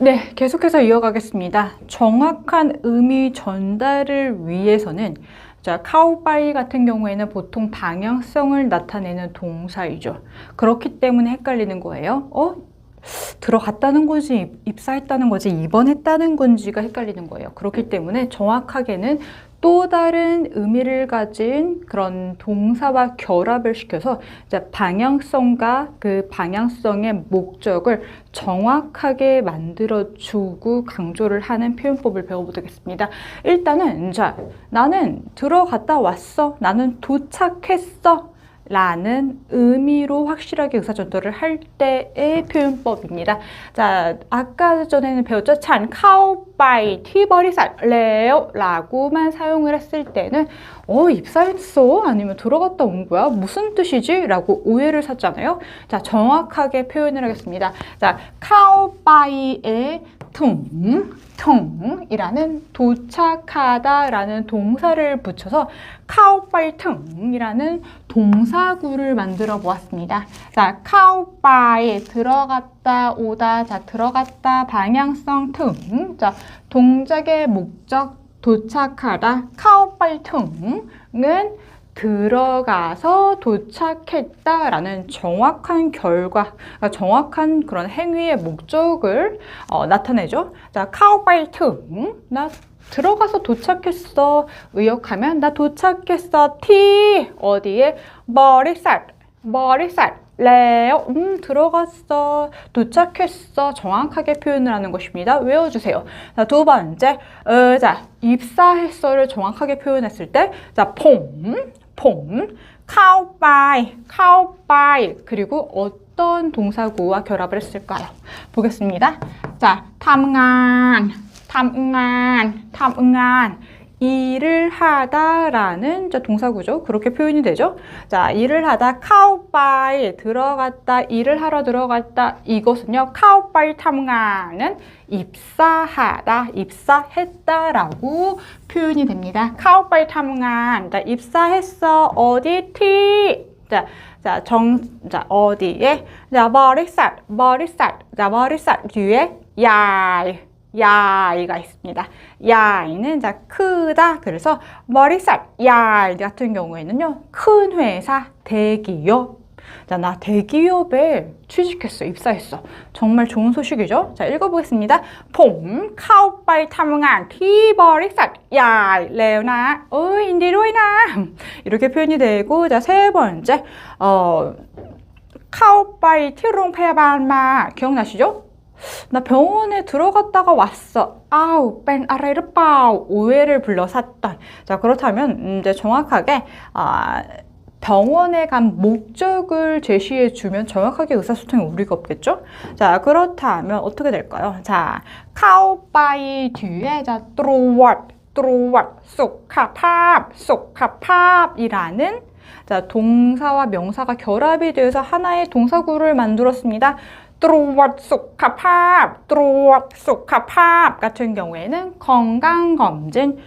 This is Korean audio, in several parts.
네, 계속해서 이어가겠습니다. 정확한 의미 전달을 위해서는 자, 카우바이 같은 경우에는 보통 방향성을 나타내는 동사이죠. 그렇기 때문에 헷갈리는 거예요. 어? 들어갔다는 건지 입- 입사했다는 건지 입원했다는 건지가 헷갈리는 거예요. 그렇기 때문에 정확하게는 또 다른 의미를 가진 그런 동사와 결합을 시켜서 이제 방향성과 그 방향성의 목적을 정확하게 만들어 주고 강조를 하는 표현법을 배워보겠습니다. 일단은 자 나는 들어갔다 왔어. 나는 도착했어. 라는 의미로 확실하게 의사전달을 할 때의 표현법입니다. 자, 아까 전에는 배웠죠? 찬 카오 바이 티버리 살 레오 라고만 사용을 했을 때는 어, 입사했어? 아니면 들어갔다 온 거야? 무슨 뜻이지? 라고 오해를 샀잖아요. 자, 정확하게 표현을 하겠습니다. 자, 카오 바이의 퉁, 퉁이라는 도착하다라는 동사를 붙여서 카오바이퉁이라는 동사구를 만들어 보았습니다. 자, 카오바이 들어갔다 오다 자 들어갔다 방향성 퉁. 자, 동작의 목적 도착하다 카오바이퉁은 들어가서 도착했다라는 정확한 결과, 그러니까 정확한 그런 행위의 목적을 어, 나타내죠. 자, 카오바이퉁 나 들어가서 도착했어. 의역하면 나 도착했어. 티 어디에 머리살 머리살 레오 음 들어갔어. 도착했어. 정확하게 표현을 하는 것입니다. 외워주세요. 자두 번째 어, 자 입사했어를 정확하게 표현했을 때자폼폼 카우바이 카우바이. 그리고 어떤 동사구와 결합을 했을까요? 보겠습니다. 자 탐간 탐간 탐간 일을 하다라는 동사구죠. 그렇게 표현이 되죠. 자, 일을 하다 카우바이 들어갔다 일을 하러 들어갔다 이것은요. 카우바이 탐가는 입사하다 입사했다라고 표현이 됩니다. 카우바이 탐가 자, 입사했어 어디 티 자, 자, 정, 자, 어디에? 자, 머리살, 머리살. 자, 머리살 뒤에 야이. 야이가 있습니다. 야이는 자 크다. 그래서 머리살 야이 같은 경우에는요. 큰 회사, 대기업. 자, 나 대기업에 취직했어. 입사했어. 정말 좋은 소식이죠? 자, 읽어보겠습니다. 폼 카우바이 탐강 티버리살 야이 레오나 어 인디로이나 이렇게 표현이 되고 자, 세 번째 어 카우바이 티롱 페바마 기억나시죠? 나 병원에 들어갔다가 왔어. 아우, 뺀 빠우. 오해를 불러 샀던. 자, 그렇다면, 음, 이제 정확하게, 아, 병원에 간 목적을 제시해 주면 정확하게 의사소통에 우리가 없겠죠? 자, 그렇다면 어떻게 될까요? 자, 카우바이 뒤에, 자, 트로왓, 트로왓, 쏙카팝, 쏙카팝이라는 자, 동사와 명사가 결합이 되어서 하나의 동사구를 만들었습니다. 트로왓 쏙카팝 같은 경우에는 건강검진,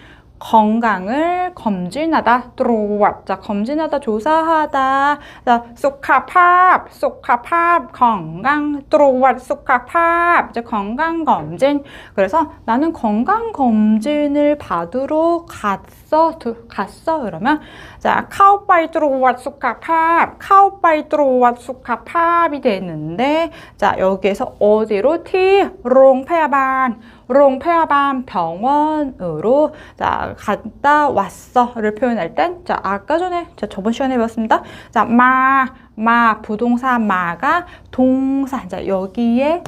건강을 검진하다, 트로왓, 자, 검진하다, 조사하다, 자, 쏙카팝, 쏙카팝, 건강, 트로왓 쏙카팝, 이제 건강 검진. 그래서 나는 건강 검진을 받으러 갔어, 드- 갔어, 그러면 자, 카우바이 트로왓 쏙카팝, 카우바이 트로왓 쏙카팝이 되는데, 자, 여기에서 어디로? 티, 롱페아반, 롱페아반 병원으로. 자, 갔다 왔어를 표현할 땐, 자, 아까 전에 자, 저번 시간에 배웠습니다. 자, 마, 마, 부동사 마가 동사, 자, 여기에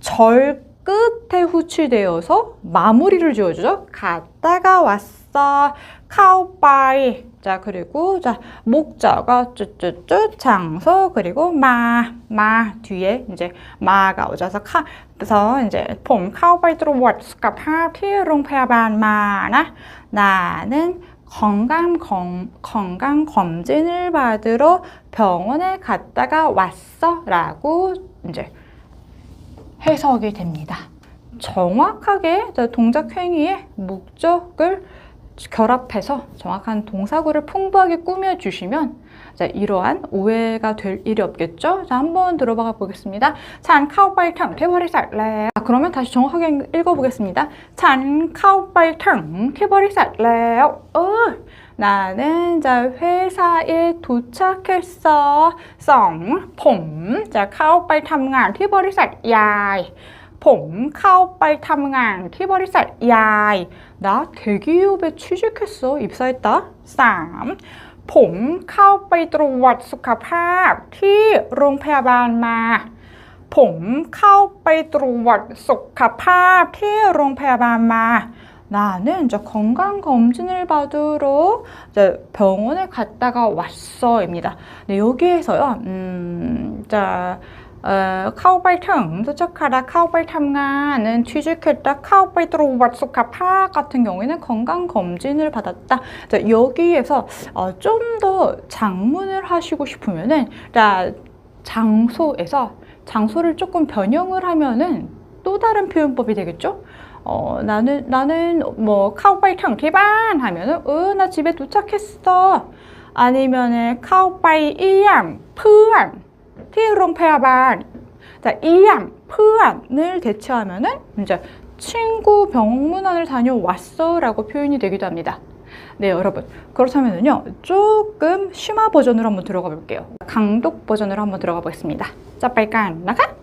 절 끝에 후치되어서 마무리를 지어주죠. 갔다가 왔어. 카오빠이. 자, 그리고 자, 목자가 쭈쭈쭈 장소 그리고 마, 마 뒤에 이제 마가 오져서 카 그래서 이제 폼 카오바이 들어왔을까 파피롱 페아반 마나 나는 건강 검, 건강 검진을 받으러 병원에 갔다가 왔어라고 이제 해석이 됩니다. 정확하게 동작 행위의 목적을 결합해서 정확한 동사구를 풍부하게 꾸며주시면 자, 이러한 오해가 될 일이 없겠죠? 자, 한번 들어봐 보겠습니다. 찬 카우바이탕 퇴버리 살래. 아, 그러면 다시 정확하게 읽어보겠습니다. 찬 카우바이탕 퇴버리 살래. 어, 나는 자 회사에 도착했어. 성, 봄. 자, 카우바이 탐간 티버리살 야이. ผมเข้าไปทำงานที่บริษัทยาย 나 대기업에 취직했어. 입사했다. 3. ผมเข้าไปตรวจสุขภาพที่โรงพยาบาลมา ผมเข้าไปตรวจสุขภาพที่โรงพยาบาลมา 나는 이제 건강 검진을 받으러 이제 병원에 갔다가 왔어입니다. 근데 여기에서요, 카우발탕 도착하다 카우발탐가는 취직했다 카우발트로 왓소카파 같은 경우에는 건강검진을 받았다 자, 여기에서 어, 좀 더 장문을 하시고 싶으면은 장소에서 장소를 조금 변형을 하면은 또 다른 표현법이 되겠죠 어, 나는, 나는 뭐, 카우바이 탕티반 하면은, 어, 나 집에 도착했어. 아니면은, 카우바이 이양, 푸안, 티롱페아반. 자, 이양, 푸안을 대체하면은, 이제, 친구 병문안을 다녀왔어. 라고 표현이 되기도 합니다. 네, 여러분. 그렇다면은요, 조금 심화 버전으로 한번 들어가 볼게요. 강독 버전으로 한번 들어가 보겠습니다. 자, 빨간, 나가!